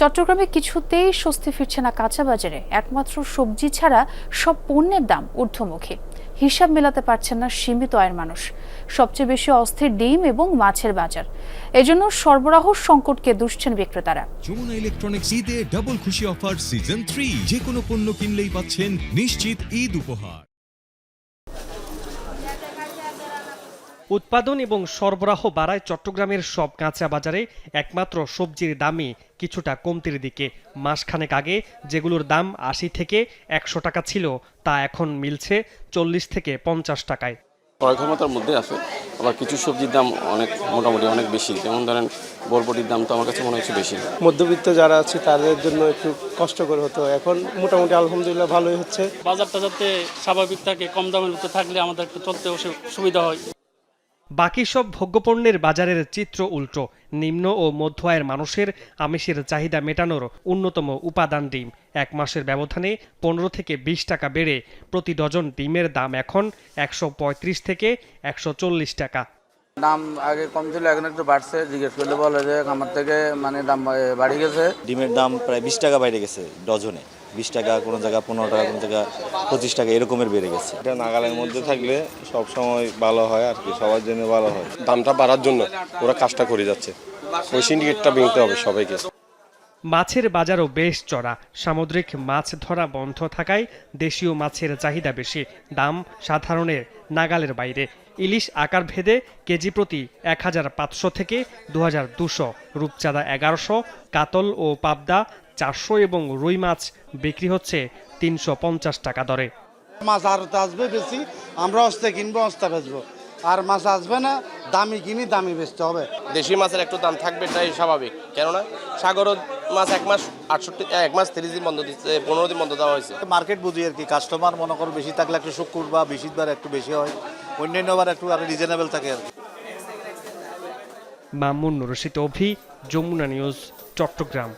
চট্টগ্রামে কিছুতেই স্বস্তি ফিরছে না কাঁচা বাজারে। একমাত্র সবজি ছাড়া সব পণ্যের দাম ঊর্ধ্বমুখী। হিসাব মেলাতে পারছেন না সীমিত আয়ের মানুষ। সবচেয়ে বেশি অস্থির ডিম এবং মাছের বাজার। এজন্য সরবরাহ সংকটকে দুষছেন বিক্রেতারা। যমুনা ইলেকট্রনিক্স ঈদে ডাবল খুশি অফার সিজন থ্রি যে কোনো পণ্য কিনলেই পাচ্ছেন নিশ্চিত ঈদ উপহার। উৎপাদন এবং সরবরাহ বাড়ায় চট্টগ্রামের সব কাঁচা বাজারে একমাত্র সবজির দামই কিছুটা কমতির দিকে। মাসখানেক আগে যেগুলোর দাম আশি থেকে একশো টাকা ছিল তা এখন মিলছে চল্লিশ থেকে পঞ্চাশ টাকায়। ক্রয় ক্ষমতার মধ্যে আছে আবার কিছু সবজির দাম অনেক মোটামুটি অনেক বেশি। যেমন ধরেন বরবটির দাম তো আমার কাছে মনে হচ্ছে বেশি। মধ্যবিত্ত যারা আছে তাদের জন্য একটু কষ্টকর হতো। এখন মোটামুটি আলহামদুলিল্লাহ ভালোই হচ্ছে। বাজারটা যাতে স্বাভাবিক থাকে কম দামের ভিতরে থাকলে আমাদের একটু চলতে সুবিধা হয়। বাকি সব ভোগ্যপণ্যের বাজারের চিত্র উল্টো। নিম্ন ও মধ্য আয়ের মানুষের আমিষের চাহিদা মেটানোর অন্যতম উপাদান ডিম। এক মাসের ব্যবধানে পনেরো থেকে বিশ টাকা বেড়ে প্রতি ডজন ডিমের দাম এখন একশো পঁয়ত্রিশ থেকে একশো চল্লিশ টাকা। দাম আগে কম ছিল এখন একটু বাড়ছে। জিজ্ঞেস করলে বলে যে আমার থেকে মানে দাম বাড়ি গেছে। ডিমের দাম প্রায় বিশ টাকা বাইরে গেছে ডজনে। বিশ টাকা কোনো জায়গা পনেরো টাকা কোনো জায়গা পঁচিশ টাকা এরকমের বেড়ে গেছে। এটা নাগালের মধ্যে থাকলে সব সময় ভালো হয় আর কি সবার জন্য ভালো হয়। দামটা বাড়ার জন্য ওরা কাজটা করে যাচ্ছে। ওই সিন্ডিকেটটা ভেঙতে হবে সবাইকে। মাছের বাজারও বেশ চড়া। সামুদ্রিক মাছ ধরা বন্ধ থাকায় দেশীয় মাছের চাহিদা বেশি। দাম সাধারণের নাগালের বাইরে। ইলিশ আকার ভেদে কেজি প্রতি এক হাজার পাঁচশো থেকে দু হাজার দুশো রূপচাঁদা এগারোশো কাতল ও পাবদা চারশো এবং রুই মাছ বিক্রি হচ্ছে তিনশো পঞ্চাশ টাকা দরে। মাছ আর তো আসবে বেশি আমরা অস্তে কিনবো অস্তে বেচবো। আর মাছ আসবে না দামি কিনি দামি বেচতে হবে। দেশি মাছের একটু দাম থাকবে এটাই স্বাভাবিক। কেননা সাগর মাছ এক মাস আটষট্টি এক মাস তিরিশ দিন বন্ধ দিচ্ছে পনেরো দিন বন্ধ দেওয়া হয়েছে মার্কেট বুঝি আর কি কাস্টমার মনে করো বেশি থাকলে একটু শুক্র বা বৃহস্পতিবার একটু বেশি হয় অন্যান্য বার একটু আর রিজনেবল থাকে আর কি। মামুন রশিদ অভি যমুনা নিউজ চট্টগ্রাম